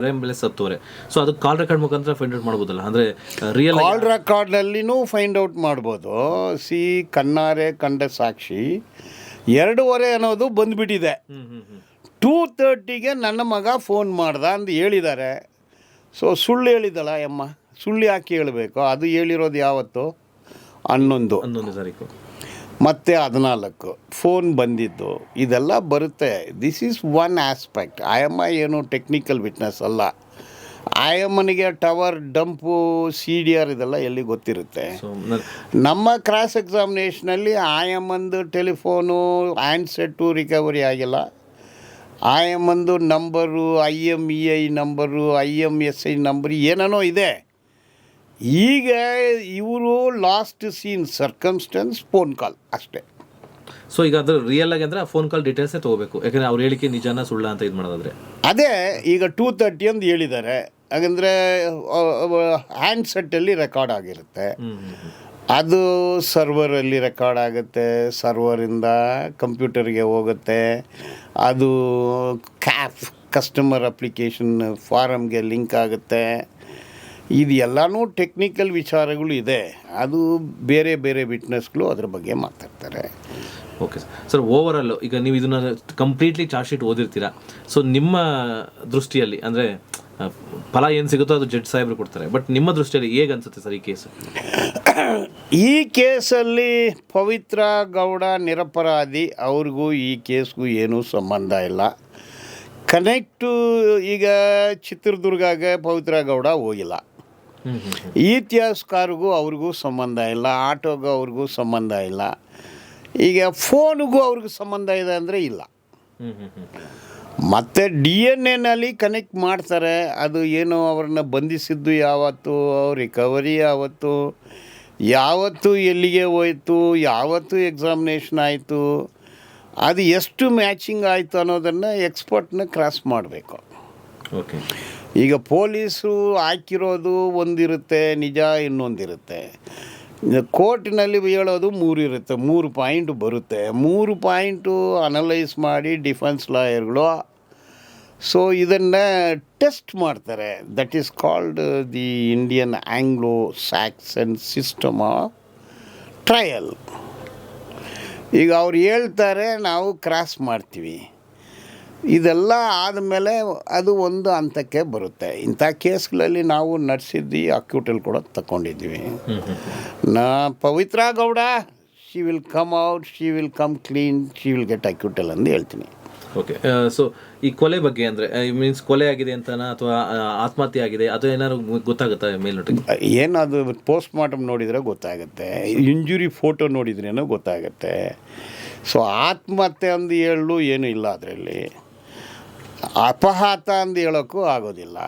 ಮೇಲೆ ಸತ್ತೋರೆ ಸೊ ಅದು ಕಾಲ್ ರೆಕಾರ್ಡ್ ಮುಖಾಂತರ ಫೈಂಡ್ ಔಟ್ ಮಾಡ್ಬೋದಲ್ಲ. ಅಂದ್ರೆ ರಿಯಲ್ ಕಾಲ್ ರೆಕಾರ್ಡ್ನಲ್ಲಿನೂ ಫೈಂಡ್ ಔಟ್ ಮಾಡ್ಬೋದು. ಸಿ ಕಣ್ಣಾರೆ ಕಂಡ ಸಾಕ್ಷಿ. ಎರಡೂವರೆ ಅನ್ನೋದು ಬಂದ್ಬಿಟ್ಟಿದೆ. ಟೂ ತರ್ಟಿಗೆ ನನ್ನ ಮಗ ಫೋನ್ ಮಾಡ್ದ ಅಂತ ಹೇಳಿದ್ದಾರೆ ಸೊ ಸುಳ್ಳು ಹೇಳಿದಲ್ಲ ಅಮ್ಮ ಸುಳ್ಳು ಯಾಕೆ ಹೇಳಬೇಕು? ಅದು ಹೇಳಿರೋದು ಯಾವತ್ತು? ಹನ್ನೊಂದು. ಹನ್ನೊಂದು ತಾರೀಕು. ಮತ್ತು ಹದಿನಾಲ್ಕು ಫೋನ್ ಬಂದಿದ್ದು ಇದೆಲ್ಲ ಬರುತ್ತೆ. ದಿಸ್ ಈಸ್ ಒನ್ ಆಸ್ಪೆಕ್ಟ್ ಆಯಮ್ಮ ಏನು ಟೆಕ್ನಿಕಲ್ ವಿಟ್ನೆಸ್ ಅಲ್ಲ. ಆಯಮ್ಮನಿಗೆ tower dump C D R ಇದೆಲ್ಲ ಎಲ್ಲಿ ಗೊತ್ತಿರುತ್ತೆ? ನಮ್ಮ ಕ್ರಾಸ್ ಎಕ್ಸಾಮಿನೇಷನಲ್ಲಿ ಆಯಮ್ಮಂದು ಟೆಲಿಫೋನು ಹ್ಯಾಂಡ್ಸೆಟ್ಟು ರಿಕವರಿ ಆಗಿಲ್ಲ. ಆಯಮ್ಮಂದು number I M E I number I M S I number ಏನೇನೋ ಇದೆ. ಈಗ ಇವರು last seen circumstances phone call ಅಷ್ಟೇ. ಸೊ ಈಗ ಅದ್ರ ರಿಯಲ್ ಆಗಿ ಅಂದ್ರೆ ಫೋನ್ ಕಾಲ್ ಡೀಟೇಲ್ಸೇ ತಗೋಬೇಕು. ಯಾಕಂದ್ರೆ ಅವ್ರು ಹೇಳಿಕೆ ನಿಜಾನ ಸುಳ್ಳ ಅಂತ ಇದು ಮಾಡೋದಾದ್ರೆ. ಅದೇ ಈಗ ಟೂ ತರ್ಟಿ ಅಂತ ಹೇಳಿದ್ದಾರೆ. ಹಾಗಂದ್ರೆ ಹ್ಯಾಂಡ್ಸೆಟ್ಟಲ್ಲಿ ರೆಕಾರ್ಡ್ ಆಗಿರುತ್ತೆ. ಅದು ಸರ್ವರ್ ಅಲ್ಲಿ ಸರ್ವರಲ್ಲಿ ರೆಕಾರ್ಡ್ ಆಗುತ್ತೆ ಸರ್ವರಿಂದ ಕಂಪ್ಯೂಟರ್ಗೆ ಹೋಗುತ್ತೆ. ಅದು ಕ್ಯಾಫ್ ಕಸ್ಟಮರ್ ಅಪ್ಲಿಕೇಶನ್ ಫಾರಮ್ಗೆ ಲಿಂಕ್ ಆಗುತ್ತೆ. ಇದು ಎಲ್ಲನೂ ಟೆಕ್ನಿಕಲ್ ವಿಚಾರಗಳು ಇದೆ. ಅದು ಬೇರೆ ಬೇರೆ ವಿಟ್ನೆಸ್ಗಳು ಅದ್ರ ಬಗ್ಗೆ ಮಾತಾಡ್ತಾರೆ. ಓಕೆ ಸರ್ ಸರ್ ಆಲ್ ಈಗ ನೀವು ಇದನ್ನ ಕಂಪ್ಲೀಟ್ಲಿ ಚಾರ್ಜ್ ಶೀಟ್ ಓದಿರ್ತೀರಾ? ಸೊ ನಿಮ್ಮ ದೃಷ್ಟಿಯಲ್ಲಿ ಅಂದ್ರೆ ಫಲ ಏನು ಸಿಗುತ್ತೋ ಅದು ಜಡ್ಜ್ ಸಾಹೇಬ್ರು ಕೊಡ್ತಾರೆ. ಬಟ್ ನಿಮ್ಮ ದೃಷ್ಟಿಯಲ್ಲಿ ಹೇಗೆ ಅನ್ಸುತ್ತೆ ಸರ್ ಈ ಕೇಸ್ ಈ ಕೇಸಲ್ಲಿ ಪವಿತ್ರ ಗೌಡ ನಿರಪರಾಧಿ ಅವ್ರಿಗೂ ಈ ಕೇಸ್ಗೂ ಏನೂ ಸಂಬಂಧ ಇಲ್ಲ. ಕನೆಕ್ಟು ಈಗ ಚಿತ್ರದುರ್ಗಗೆ ಪವಿತ್ರ ಗೌಡ ಹೋಗಿಲ್ಲ. ಇತಿಹಾಸಕಾರಿಗೂ ಅವ್ರಿಗೂ ಸಂಬಂಧ ಇಲ್ಲ, ಆಟೋಗೂ ಅವ್ರಿಗೂ ಸಂಬಂಧ ಇಲ್ಲ. ಈಗ ಫೋನಿಗೂ ಅವ್ರಿಗೂ ಸಂಬಂಧ ಇದೆ ಅಂದರೆ ಇಲ್ಲ. ಮತ್ತು ಡಿ ಎನ್ ಎನಲ್ಲಿ ಕನೆಕ್ಟ್ ಮಾಡ್ತಾರೆ, ಅದು ಏನು ಅವ್ರನ್ನ ಬಂಧಿಸಿದ್ದು ಯಾವತ್ತು ರಿಕವರಿ ಯಾವತ್ತು ಯಾವತ್ತು ಎಲ್ಲಿಗೆ ಹೋಯಿತು, ಯಾವತ್ತು ಎಕ್ಸಾಮಿನೇಷನ್ ಆಯಿತು, ಅದು ಎಷ್ಟು ಮ್ಯಾಚಿಂಗ್ ಆಯಿತು ಅನ್ನೋದನ್ನು ಎಕ್ಸ್ಪರ್ಟ್ನ ಕ್ರಾಸ್ ಮಾಡಬೇಕು. ಓಕೆ ಈಗ ಪೊಲೀಸರು ಹಾಕಿರೋದು ಒಂದಿರುತ್ತೆ, ನಿಜ ಇನ್ನೊಂದಿರುತ್ತೆ. ಕೋರ್ಟಿನಲ್ಲಿ ಹೇಳೋದು ಮೂರು ಇರುತ್ತೆ ಮೂರು ಪಾಯಿಂಟ್ ಬರುತ್ತೆ. ಮೂರು ಪಾಯಿಂಟು ಅನಲೈಸ್ ಮಾಡಿ ಡಿಫೆನ್ಸ್ ಲಾಯರ್ಗಳು. ಸೊ ಇದನ್ನು ಟೆಸ್ಟ್ ಮಾಡ್ತಾರೆ. That is called the Indian Anglo Saxon system of trial ಈಗ ಅವ್ರು ಹೇಳ್ತಾರೆ, ನಾವು ಕ್ರಾಸ್ ಮಾಡ್ತೀವಿ. ಇದೆಲ್ಲ ಆದಮೇಲೆ ಅದು ಒಂದು ಹಂತಕ್ಕೆ ಬರುತ್ತೆ. ಇಂಥ ಕೇಸ್ಗಳಲ್ಲಿ ನಾವು ನಡೆಸಿದ್ದು ಅಕ್ಯೂಟಲ್ಲಿ ಕೂಡ ತಗೊಂಡಿದ್ದೀವಿ ನಾ Pavitra Gowda she will come out she will come clean she will get acquittal ಅಂತ ಹೇಳ್ತೀನಿ. ಓಕೆ ಸೊ ಈ ಕೊಲೆ ಬಗ್ಗೆ ಅಂದ್ರೆ ಮೀನ್ಸ್ ಕೊಲೆ ಆಗಿದೆ ಅಂತನಾ ಅಥವಾ ಆತ್ಮಹತ್ಯೆ ಆಗಿದೆ ಅದು ಏನಾದ್ರು ಗೊತ್ತಾಗುತ್ತಾ ಮೇಲ್ನೋಟಕ್ಕೆ? ಏನು ಅದು ಪೋಸ್ಟ್ ಮಾರ್ಟಮ್ ನೋಡಿದರೆ ಗೊತ್ತಾಗುತ್ತೆ. ಇಂಜುರಿ ಫೋಟೋ ನೋಡಿದ್ರೇನೋ ಗೊತ್ತಾಗುತ್ತೆ. ಸೊ ಆತ್ಮಹತ್ಯೆ ಅಂದು ಹೇಳಲು ಏನೂ ಇಲ್ಲ ಅದರಲ್ಲಿ. ಅಪಘಾತ ಅಂದು ಹೇಳೋಕ್ಕೂ ಆಗೋದಿಲ್ಲ.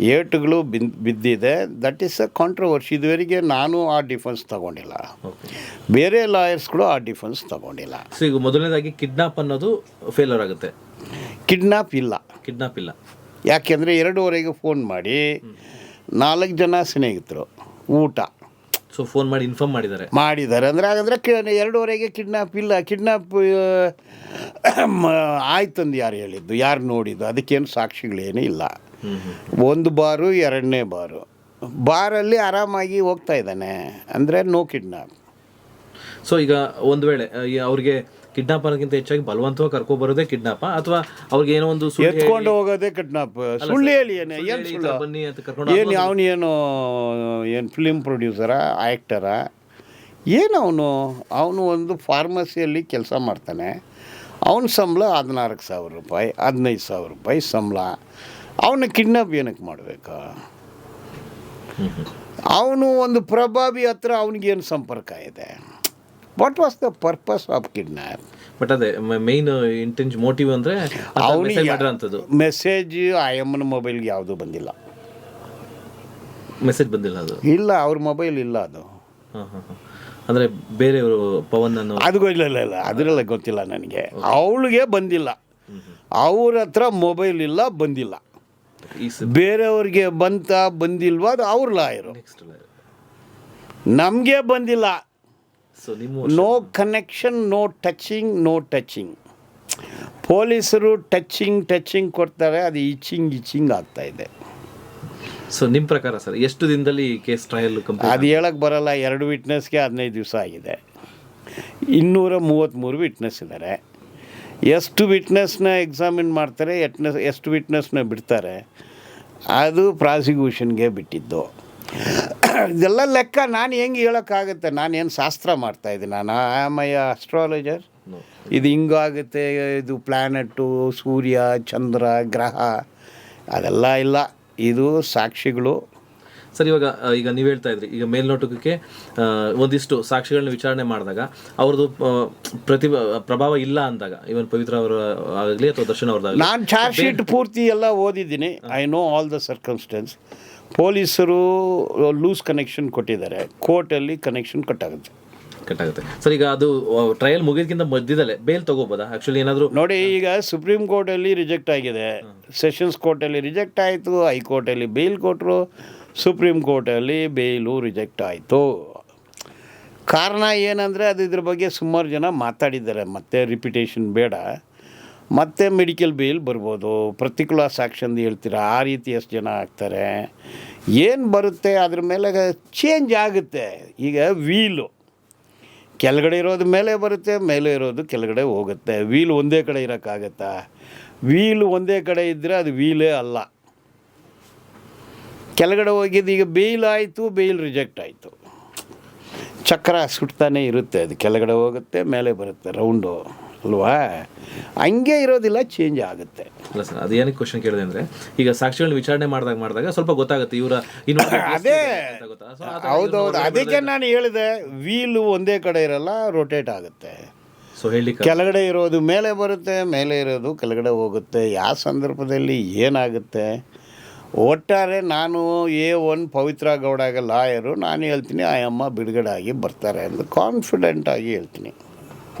ಏಟುಗಳು ಬಿನ್ ಬಿದ್ದಿದೆ. ದಟ್ ಈಸ್ ಅ ಕಾಂಟ್ರವರ್ಸಿ ಇದುವರೆಗೆ ನಾನು ಆ ಡಿಫೆನ್ಸ್ ತಗೊಂಡಿಲ್ಲ. ಬೇರೆ ಲಾಯರ್ಸ್ಗಳು ಆ ಡಿಫೆನ್ಸ್ ತಗೊಂಡಿಲ್ಲ. ಸೊ ಈಗ ಮೊದಲನೇದಾಗಿ ಕಿಡ್ನಾಪ್ ಅನ್ನೋದು ಫೇಲರ್ ಆಗುತ್ತೆ. ಕಿಡ್ನಾಪ್ ಇಲ್ಲ. ಕಿಡ್ನಾಪ್ ಇಲ್ಲ. ಯಾಕೆಂದರೆ ಎರಡೂವರೆಗೆ ಫೋನ್ ಮಾಡಿ ನಾಲ್ಕು ಜನ ಸ್ನೇಹಿತರು ಊಟ. ಸೊ ಫೋನ್ ಮಾಡಿ ಇನ್ಫಾರ್ಮ್ ಮಾಡಿದ್ದಾರೆ. ಮಾಡಿದ್ದಾರೆ. ಅಂದರೆ ಹಾಗಂದ್ರೆ ಕಿ ಎರಡೂವರೆಗೆ ಕಿಡ್ನಾಪ್ ಇಲ್ಲ. ಕಿಡ್ನಾಪ್ ಆಯ್ತಂದು ಯಾರು ಹೇಳಿದ್ದು? ಯಾರು ನೋಡಿದ್ದು? ಅದಕ್ಕೇನು ಸಾಕ್ಷಿಗಳೇನು ಇಲ್ಲ. ಒಂದು ಬಾರು ಎರಡನೇ ಬಾರು. ಬಾರಲ್ಲಿ ಆರಾಮಾಗಿ ಹೋಗ್ತಾ ಇದ್ದಾನೆ. ಅಂದರೆ ನೋ ಕಿಡ್ನಾಪ್ ಸೊ ಈಗ ಒಂದು ವೇಳೆ ಅವ್ರಿಗೆ ಕಿಡ್ನಾಪ್ ಅನ್ನೋಕ್ಕಿಂತ ಹೆಚ್ಚಾಗಿ ಬಲವಂತವಾಗಿ ಕರ್ಕೊ ಬರೋದೇ ಕಿಡ್ನಾಪ್ ಅಥವಾ ಅವ್ರಿಗೆ ಏನೋ ಒಂದು ಸುಳ್ಳು ಹೇಳಿ- ಎತ್ಕೊಂಡು ಹೋಗೋದೇ ಕಿಡ್ನಾಪ್. ಸುಳ್ಳು ಹೇಳಿ ಏನು? ಸುಳ್ಳು ಏನು ಹೇಳಿ ಸುಳ್ಳು? ಬನ್ನಿ ಅಂತ ಕರ್ಕೊಂಡು ಏನು ಅವನು ಏನು ಏನು ಫಿಲಿಮ್ ಪ್ರೊಡ್ಯೂಸರಾ ಆ್ಯಕ್ಟರಾ ಏನು ಅವನು? ಅವನು ಒಂದು ಫಾರ್ಮಸಿಯಲ್ಲಿ ಕೆಲಸ ಮಾಡ್ತಾನೆ. ಅವನ ಸಂಬಳ ಹದಿನಾಲ್ಕು ಸಾವಿರ ರೂಪಾಯಿ ಹದಿನೈದು ಸಾವಿರ ರೂಪಾಯಿ ಸಂಬಳ. ಅವನ ಕಿಡ್ನಾಪ್ ಏನಕ್ಕೆ ಮಾಡಬೇಕು. ಅವನು ಒಂದು ಪ್ರಭಾವಿ ಹತ್ರ ಅವನಿಗೇನು ಸಂಪರ್ಕ ಇದೆ? What was the purpose of kidnap but ಅದೇ ಮೈನ್ ಇಂಟೆನ್ಸ್ ಮೋಟಿವ್ ಅಂದ್ರೆ ಮಾಡಿರೋಂಥದ್ದು ಮೆಸೇಜ್ ಆ ಎಮ್ಮನ ಮೊಬೈಲ್ಗೆ ಯಾವುದೂ ಬಂದಿಲ್ಲ. ಮೆಸೇಜ್ ಬಂದಿಲ್ಲ ಅದು? ಇಲ್ಲ ಅವ್ರ ಮೊಬೈಲ್ ಇಲ್ಲ ಅದು. ಹಾಂ ಹಾಂ ಹಾಂ. ಅಂದರೆ ಬೇರೆಯವರು ಪವನ್ ಅನ್ನು ಅದು ಇಲ್ಲ ಇಲ್ಲ ಇಲ್ಲ ಅದರೆಲ್ಲ ಗೊತ್ತಿಲ್ಲ ನನಗೆ. ಅವಳಿಗೆ ಬಂದಿಲ್ಲ. ಅವ್ರ ಹತ್ರ ಮೊಬೈಲ್ ಇಲ್ಲ ಬಂದಿಲ್ಲ. ಬೇರೆಯವ್ರಿಗೆ ಬಂತ ಬಂದಿಲ್ವಾ ಅದು ಅವ್ರ ಲಾಯರು ನಮಗೆ ಬಂದಿಲ್ಲ. No connection no touching no touching ಪೊಲೀಸರು ಟಚಿಂಗ್ ಟಚಿಂಗ್ ಕೊಡ್ತಾರೆ ಅದು ಇಚಿಂಗ್ ಇಚಿಂಗ್ ಆಗ್ತಾ ಇದೆ. ಸೊ ನಿಮ್ಮ ಪ್ರಕಾರ ಸರ್ ಎಷ್ಟು ದಿನದಲ್ಲಿ ಕೇಸ್ ಟ್ರಯಲ್ ಅದು ಹೇಳಕ್ಕೆ ಬರಲ್ಲ ಎರಡು ವಿಟ್ನೆಸ್ಗೆ ಹದಿನೈದು ದಿವಸ ಆಗಿದೆ. ಇನ್ನೂರ ಮೂವತ್ತ್ಮೂರು ವಿಟ್ನೆಸ್ ಇದ್ದಾರೆ ಎಷ್ಟು ವಿಟ್ನೆಸ್ನ ಎಕ್ಸಾಮಿನ್ ಮಾಡ್ತಾರೆ ಎಟ್ನೆಸ್ ಎಷ್ಟು ವಿಟ್ನೆಸ್ನ ಬಿಡ್ತಾರೆ ಅದು ಪ್ರಾಸಿಕ್ಯೂಷನ್ಗೆ ಬಿಟ್ಟಿದ್ದು. ಇದೆಲ್ಲ ಲೆಕ್ಕ ನಾನು ಹೆಂಗೆ ಹೇಳೋಕ್ಕಾಗುತ್ತೆ? ನಾನೇನು ಶಾಸ್ತ್ರ ಮಾಡ್ತಾಯಿದ್ದೀನಿ ನಾನು ಆಮ್ ಐ ಅಸ್ಟ್ರಾಲಜರ್ ಇದು ಹಿಂಗಾಗುತ್ತೆ ಇದು ಪ್ಲ್ಯಾನೆಟ್ಟು ಸೂರ್ಯ ಚಂದ್ರ ಗ್ರಹ ಅದೆಲ್ಲ ಇಲ್ಲ. ಇದು ಸಾಕ್ಷಿಗಳು. ಸರ್ ಇವಾಗ ಈಗ ನೀವು ಹೇಳ್ತಾ ಇದ್ರಿ ಈಗ ಮೇಲ್ನೋಟಕ್ಕೆ ಒಂದಿಷ್ಟು ಸಾಕ್ಷಿಗಳನ್ನ ವಿಚಾರಣೆ ಮಾಡಿದಾಗ ಅವ್ರದ್ದು ಪ್ರತಿ ಪ್ರತಿಭಾ ಪ್ರಭಾವ ಇಲ್ಲ ಅಂದಾಗ ಇವನ್ ಪವಿತ್ರ ಅವರ ಆಗಲಿ ಅಥವಾ ದರ್ಶನ್ ಅವ್ರದ್ದಾಗಲಿ ನಾನು ಚಾರ್ಜ್ ಶೀಟ್ ಪೂರ್ತಿ ಎಲ್ಲ ಓದಿದ್ದೀನಿ. I know all the circumstances ಪೊಲೀಸರು ಲೂಸ್ ಕನೆಕ್ಷನ್ ಕೊಟ್ಟಿದ್ದಾರೆ. ಕೋರ್ಟಲ್ಲಿ ಕನೆಕ್ಷನ್ ಕಟ್ಟಾಗುತ್ತೆ ಕಟ್ಟಾಗುತ್ತೆ. ಸರ್ ಈಗ ಅದು ಟ್ರಯಲ್ ಮುಗಿದಕ್ಕಿಂತ ಮಧ್ಯದಲ್ಲೇ ಬೇಲ್ ತಗೋಬೋದಾ? ಆ್ಯಕ್ಚುಲಿ ಏನಾದರೂ ನೋಡಿ ಈಗ ಸುಪ್ರೀಂ ಕೋರ್ಟಲ್ಲಿ ರಿಜೆಕ್ಟ್ ಆಗಿದೆ. ಸೆಷನ್ಸ್ ಕೋರ್ಟಲ್ಲಿ ರಿಜೆಕ್ಟ್ ಆಯಿತು ಹೈಕೋರ್ಟಲ್ಲಿ ಬೇಲ್ ಕೊಟ್ಟರು ಸುಪ್ರೀಂ ಕೋರ್ಟಲ್ಲಿ ಬೇಲು ರಿಜೆಕ್ಟ್ ಆಯಿತು. ಕಾರಣ ಏನಂದರೆ ಅದು ಇದ್ರ ಬಗ್ಗೆ ಸುಮಾರು ಜನ ಮಾತಾಡಿದ್ದಾರೆ. ಮತ್ತೆ ರಿಪಿಟೇಷನ್ ಬೇಡ. ಮತ್ತೆ ಮೆಡಿಕಲ್ ಬೇಲ್ ಬರ್ಬೋದು. ಪರ್ಟಿಕ್ಯುಲರ್ ಸಾಕ್ಷನ್ ಹೇಳ್ತೀರಾ? ಆ ರೀತಿ ಎಷ್ಟು ಜನ ಆಗ್ತಾರೆ? ಏನು ಬರುತ್ತೆ? ಅದ್ರ ಮೇಲೆ ಚೇಂಜ್ ಆಗುತ್ತೆ. ಈಗ ವೀಲು ಕೆಳಗಡೆ ಇರೋದು ಮೇಲೆ ಬರುತ್ತೆ, ಮೇಲೆ ಇರೋದು ಕೆಳಗಡೆ ಹೋಗುತ್ತೆ. ವೀಲ್ ಒಂದೇ ಕಡೆ ಇರೋಕ್ಕಾಗತ್ತಾ? ವೀಲ್ ಒಂದೇ ಕಡೆ ಇದ್ದರೆ ಅದು ವೀಲೇ ಅಲ್ಲ. ಕೆಳಗಡೆ ಹೋಗಿದ್ದು ಈಗ ಬೇಲ್ ಆಯಿತು, ಬೇಲ್ ರಿಜೆಕ್ಟ್ ಆಯಿತು. ಚಕ್ರ ಸುಟ್ತಾನೆ ಇರುತ್ತೆ, ಅದು ಕೆಳಗಡೆ ಹೋಗುತ್ತೆ, ಮೇಲೆ ಬರುತ್ತೆ, ರೌಂಡು. ಅಲ್ವಾ? ಹಂಗೆ ಇರೋದಿಲ್ಲ ಚೇಂಜ್ ಆಗುತ್ತೆ. ಅಲ್ಲ ಸರ್ ಅದು ಏನಕ್ಕೆ ಕ್ವಶನ್ ಕೇಳಿದೆ ಅಂದರೆ ಈಗ ಸಾಕ್ಷಿಗಳನ್ನ ವಿಚಾರಣೆ ಮಾಡಿದಾಗ ಮಾಡಿದಾಗ ಸ್ವಲ್ಪ ಗೊತ್ತಾಗುತ್ತೆ ಇವರ ಅದೇ. ಹೌದೌದು ಅದಕ್ಕೆ ನಾನು ಹೇಳಿದೆ ವೀಲು ಒಂದೇ ಕಡೆ ಇರಲ್ಲ ರೊಟೇಟ್ ಆಗುತ್ತೆ. ಸೊ ಹೇಳಿ ಕೆಳಗಡೆ ಇರೋದು ಮೇಲೆ ಬರುತ್ತೆ ಮೇಲೆ ಇರೋದು ಕೆಳಗಡೆ ಹೋಗುತ್ತೆ. ಯಾವ ಸಂದರ್ಭದಲ್ಲಿ ಏನಾಗುತ್ತೆ? ಒಟ್ಟಾರೆ ನಾನು ಎ ಒನ್ ಪವಿತ್ರ ಗೌಡಾಗ ಲಾಯರು ನಾನು ಹೇಳ್ತೀನಿ ಆ ಅಮ್ಮ ಬಿಡುಗಡೆ ಆಗಿ ಬರ್ತಾರೆ ಅಂತ ಕಾನ್ಫಿಡೆಂಟ್ ಆಗಿ ಹೇಳ್ತೀನಿ.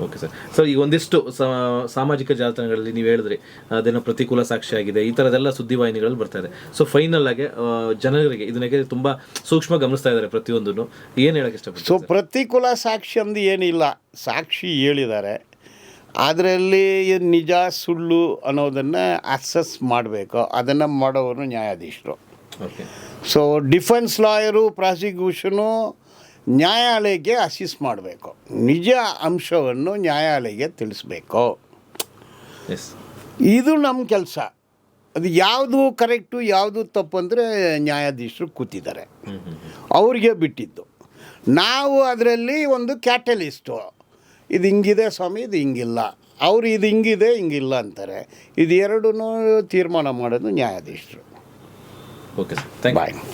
ಓಕೆ ಸರ್ ಸರ್ ಈಗ ಒಂದಿಷ್ಟು ಸಾ- ಸಾಮಾಜಿಕ ಜಾಲತಾಣಗಳಲ್ಲಿ ನೀವು ಹೇಳಿದ್ರಿ ಅದೇನೋ ಪ್ರತಿಕೂಲ ಸಾಕ್ಷಿ ಆಗಿದೆ. ಈ ಥರದೆಲ್ಲ ಸುದ್ದಿವಾಹಿನಿಗಳಲ್ಲಿ ಬರ್ತಾ ಇದೆ. ಸೊ ಫೈನಲ್ ಆಗಿ ಜನರಿಗೆ ಇದನ್ನ ತುಂಬ ಸೂಕ್ಷ್ಮ ಗಮನಿಸ್ತಾ ಇದ್ದಾರೆ ಪ್ರತಿಯೊಂದನ್ನು. ಏನು ಹೇಳಕ್ಕೆ ಇಷ್ಟಪಡ್ತೀನಿ ಸೊ ಪ್ರತಿಕೂಲ ಸಾಕ್ಷಿ ಅಂದು ಏನಿಲ್ಲ. ಸಾಕ್ಷಿ ಹೇಳಿದ್ದಾರೆ. ಅದರಲ್ಲಿ ನಿಜ ಸುಳ್ಳು ಅನ್ನೋದನ್ನು ಅಸೆಸ್ ಮಾಡಬೇಕು. ಅದನ್ನು ಮಾಡೋರು ನ್ಯಾಯಾಧೀಶರು. Okay so defence lawyer prosecution ನ್ಯಾಯಾಲಯಕ್ಕೆ ಅಸಿಸ್ಟ್ ಮಾಡಬೇಕು. ನಿಜ ಅಂಶವನ್ನು ನ್ಯಾಯಾಲಯಕ್ಕೆ ತಿಳಿಸ್ಬೇಕು. ಇದು ನಮ್ಮ ಕೆಲಸ. ಅದು ಯಾವುದು ಕರೆಕ್ಟು ಯಾವುದು ತಪ್ಪು ಅಂದರೆ ನ್ಯಾಯಾಧೀಶರು ಕೂತಿದ್ದಾರೆ. ಅವ್ರಿಗೆ ಬಿಟ್ಟಿದ್ದು. ನಾವು ಅದರಲ್ಲಿ ಒಂದು ಕ್ಯಾಟಲಿಸ್ಟು. ಇದು ಹಿಂಗಿದೆ ಸ್ವಾಮಿ ಇದು ಹಿಂಗಿಲ್ಲ. ಅವರು ಇದು ಹಿಂಗಿದೆ ಹಿಂಗಿಲ್ಲ ಅಂತಾರೆ. ಇದು ಎರಡೂ ತೀರ್ಮಾನ ಮಾಡೋದು ನ್ಯಾಯಾಧೀಶರು. Okay sir. Thank you. Bye